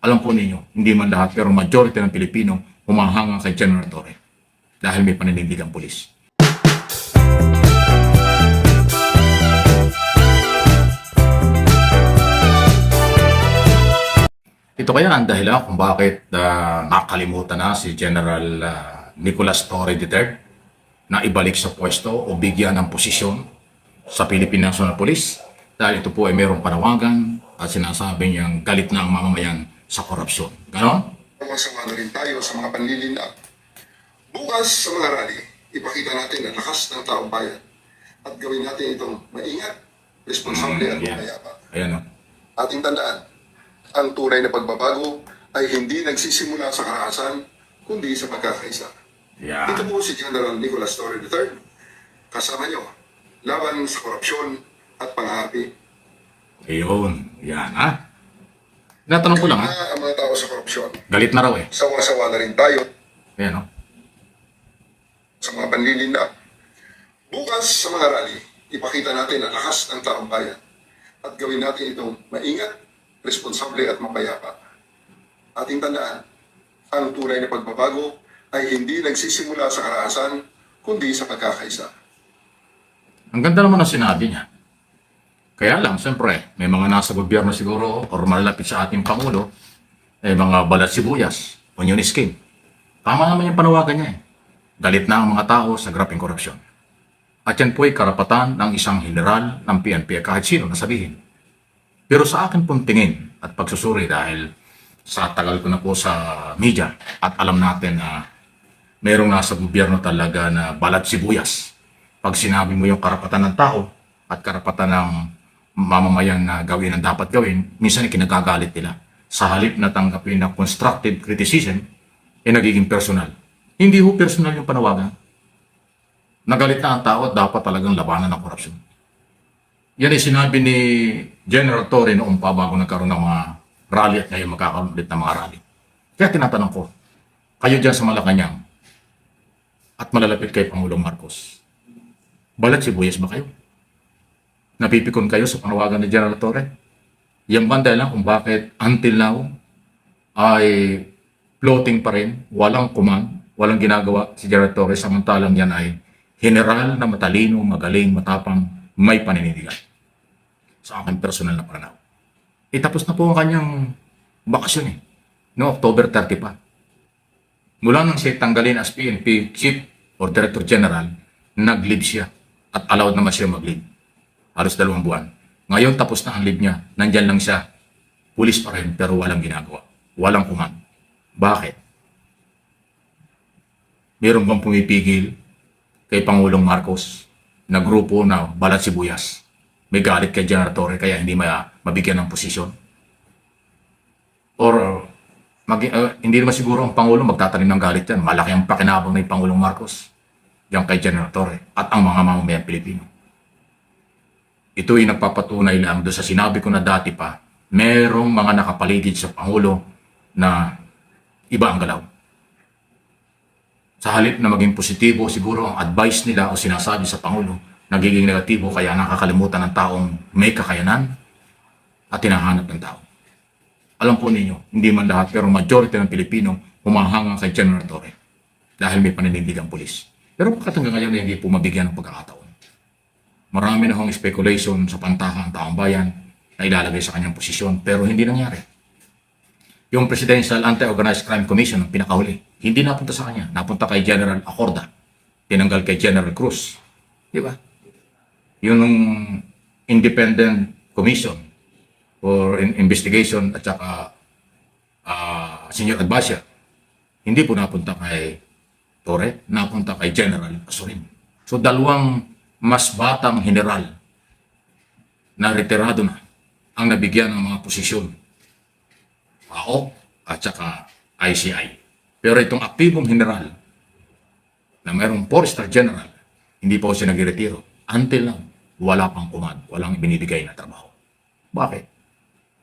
Alam po ninyo, hindi man lahat pero majority ng Pilipino humahanga kay General Torre dahil may paninindigang pulis. Ito kaya ang dahilan kung bakit ah, nakalimutan na si General ah, Nicolas Torre III na ibalik sa pwesto o bigyan ng posisyon sa Philippine National Police dahil ito po ay mayroong panawagan at sinasabi niyang galit na ang mamamayan sa korupsyon. Ganon? Masama na rin tayo sa mga panlilinlang. Bukas sa mga rally, ipakita natin ang lakas ng taong bayan at gawin natin itong maingat, responsable at yeah. mayapa. Ayan o. Ating tandaan, ang tunay na pagbabago ay hindi nagsisimula sa karahasan, kundi sa pagkakaisa. Yeah. Ito po si General Nicolas Torre III. Kasama niyo, laban sa korupsyon at panghapi. Ayun. Yan ha. Natanong ko lang ha. Na ang mga tao sa korupsyon. Galit na raw eh. Sawa-sawa na rin tayo Ayan o. sa mga panlilinlang. Bukas sa mga rally, ipakita natin ang lakas ng taong bayan at gawin natin itong maingat, responsable at mapayapa. Ating tandaan, ang tunay na pagbabago ay hindi nagsisimula sa karahasan, kundi sa pagkakaisa. Ang ganda naman ng sinabi niya. Kaya lang, siyempre, may mga nasa gobyerno siguro or malapit sa ating Pangulo, eh mga balat sibuyas, onion skin. Tama naman yung panawagan niya eh. Galit na ang mga tao sa grapeng korupsyon. At yan po ay karapatan ng isang general ng PNP kahit sino na sabihin. Pero sa akin pong tingin at pagsusuri dahil sa tagal ko na po sa media at alam natin na merong nasa gobyerno talaga na balat sibuyas. Pag sinabi mo yung karapatan ng tao at karapatan ng mamamayan na gawin ang dapat gawin, minsan ay kinagagalit nila. Sa halip na tanggapin na constructive criticism, ay nagiging personal. Hindi ho personal yung panawagan. Nagalit na ang tao at dapat talagang labanan ng korupsyon. Yan ay sinabi ni General Torre noong pa bago nagkaroon ng mga rally at ngayon magkakaroon ulit ng mga rally. Kaya tinatanong ko, kayo dyan sa Malacanang at malalapit kay Pangulong Marcos, balat sibuyas ba kayo? Napipikon kayo sa panawagan ni General Torre? Yan ba ang dahilan kung bakit until now ay floating pa rin, walang command, walang ginagawa si General Torre samantalang yan ay general na matalino, magaling, matapang, may paninindigan. Sa akin personal na pananaw. Eh tapos na po ang kanyang bakasyon eh. No, October 30 pa. Mula nang siya tanggalin as PNP Chief or Director General, nag-leave siya at allowed naman siya mag-leave. Halos dalawang buwan. Ngayon tapos na ang leave niya. Nandyan lang siya. Pulis pa rin pero walang ginagawa. Walang command. Bakit? Meron bang pumipigil kay Pangulong Marcos na grupo na balat sibuyas? May galit kay General Torre kaya hindi ma mabigyan ng posisyon? Or mag, uh, hindi naman siguro ang Pangulo magtatanim ng galit yan. Malaki ang pakinabang ni Pangulong Marcos yan kay General Torre at ang mga mamamayang Pilipino. Ito ay nagpapatunay lang doon sa sinabi ko na dati pa, merong mga nakapaligid sa Pangulo na iba ang galaw. Sa halip na maging positibo, siguro ang advice nila o sinasabi sa Pangulo, nagiging negatibo kaya nakakalimutan ng taong may kakayanan at tinahanap ng tao. Alam po ninyo, hindi man lahat pero majority ng Pilipino humahanga kay General Torre dahil may paninindigang pulis. Pero bakit hanggang ngayon hindi po mabigyan ng pagkakataon? Marami na hong speculation sa pantaha ang taong bayan na ilalagay sa kanyang posisyon pero hindi nangyari. Yung Presidential Anti-Organized Crime Commission ang pinakahuli, hindi napunta sa kanya. Napunta kay General Acorda. Tinanggal kay General Cruz. Di ba? Yung Independent Commission for in- Investigation at saka ah, Senior Advisor, hindi po napunta kay Torre, napunta kay General Asurin. So dalawang mas batang general na retirado na ang nabigyan ng mga posisyon PAO at saka ICI. Pero itong aktibong general na mayroong four-star general, hindi pa siya nagretiro. Until now, wala pang kumad, walang binibigay na trabaho. Bakit?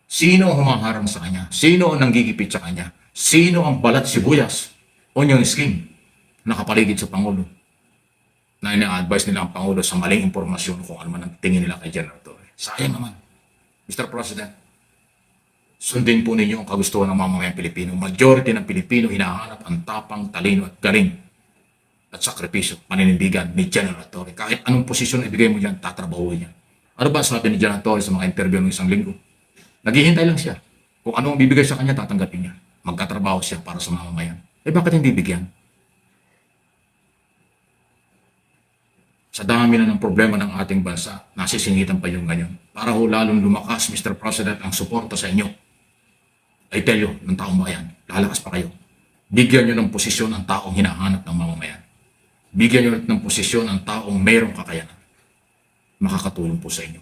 Sino ang humaharang sa kanya? Sino ang nanggigipit sa kanya? Sino ang balat sibuyas? Onion skin? Nakapaligid sa Pangulo. Na ina-advise nila ang Pangulo sa maling impormasyon kung ano man ang tingin nila kay General Torre. Sayang naman. Mr. President, Sundin po ninyo ang kagustuhan ng mamamayang Pilipino. Majority ng Pilipino hinahanap ang tapang, talino at galing at sakripisyo, paninindigan ni General Torre. Kahit anong posisyon ibigay mo dyan, tatrabahuin niya. Ano ba sabi ni General Torre sa mga interview ng isang linggo? Naghihintay lang siya. Kung ano ang bibigay sa kanya, tatanggapin niya. Magkatrabaho siya para sa mamamayan. Eh bakit hindi bigyan? Sa dami na ng problema ng ating bansa, nasisingitan pa yung ganyan. Para ho lalong lumakas, Mr. President, ang suporta sa inyo. I tell you, ng taong bayan, lalakas pa kayo. Bigyan nyo ng posisyon ang taong hinahanap ng mamamayan. Bigyan nyo ng posisyon ang taong mayroong kakayanan. Makakatulong po sa inyo.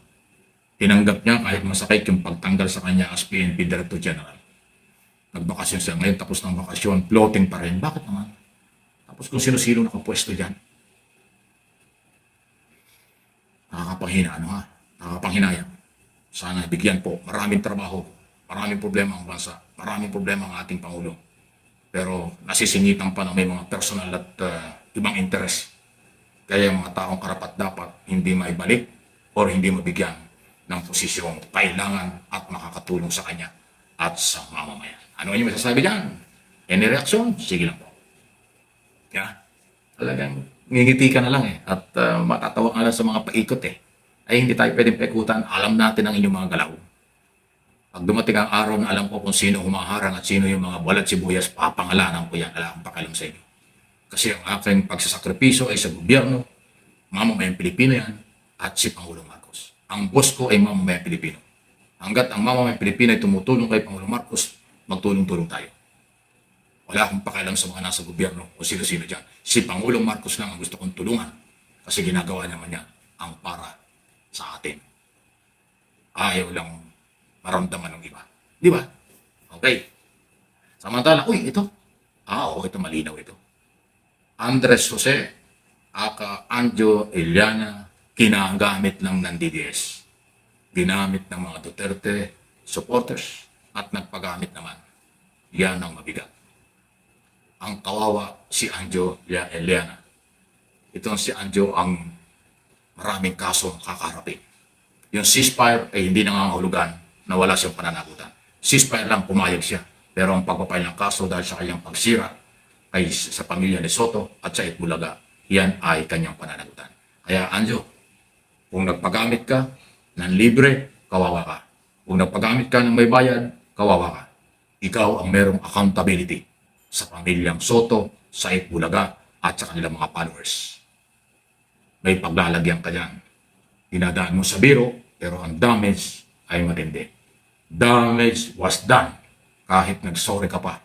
Tinanggap niya kahit masakit yung pagtanggal sa kanya as PNP Director General. Nagbakasyon siya ngayon, tapos ng bakasyon, floating pa rin. Bakit naman? Tapos kung sino-sino nakapwesto dyan. Nakakapanghina, ano ha? Nakakapanghinayang. Sana bigyan po. Maraming trabaho. Maraming problema ang bansa. Maraming problema ang ating Pangulo. Pero nasisingitan pa na may mga personal at uh, ibang interes. Kaya mga taong karapat dapat hindi maibalik or hindi mabigyan ng posisyong kailangan at makakatulong sa kanya at sa mamamayan. Ano yung masasabi dyan? Any reaction? Sige lang po. Yeah. Talagang ngingiti ka na lang eh. At uh, matatawa ka lang sa mga paikot eh. Ay hindi tayo pwedeng pekutan. Alam natin ang inyong mga galaw. Pag dumating ang araw na alam ko kung sino humaharang at sino yung mga balat sibuyas, papangalanan ko yan. Wala akong pakialam sa inyo. Kasi ang aking pagsasakripiso ay sa gobyerno, mamamayang Pilipino yan, at si Pangulong Marcos. Ang boss ko ay mamamayang Pilipino. Hanggat ang mamamayang Pilipino ay tumutulong kay Pangulong Marcos, magtulong-tulong tayo. Wala akong pakialam sa mga nasa gobyerno o sino-sino dyan. Si Pangulong Marcos lang ang gusto kong tulungan kasi ginagawa naman niya ang para sa atin. Ayaw lang maramdaman ng iba. Di ba? Okay. Samantala, uy, ito. Ah, oo, ito malinaw ito. Andres Jose, aka Anjo Eliana, kinagamit lang ng DDS. Ginamit ng mga Duterte supporters at nagpagamit naman. Yan ang mabigat. Ang kawawa si Anjo Eliana. Itong si Anjo ang maraming kaso kakaharapin. Yung ceasefire ay hindi nangangahulugan na wala siyang pananagutan. Ceasefire lang pumayag siya. Pero ang pagpapay ng kaso dahil sa kanyang pagsira kay sa pamilya ni Soto at sa Itbulaga, yan ay kanyang pananagutan. Kaya Anjo, kung nagpagamit ka ng libre, kawawa ka. Kung nagpagamit ka ng may bayad, kawawa ka. Ikaw ang merong accountability sa pamilyang Soto, sa Itbulaga at sa kanilang mga followers. May paglalagyan ka dyan. Dinadaan mo sa biro, pero ang damage ay matindi. Damage was done kahit nagsorry ka pa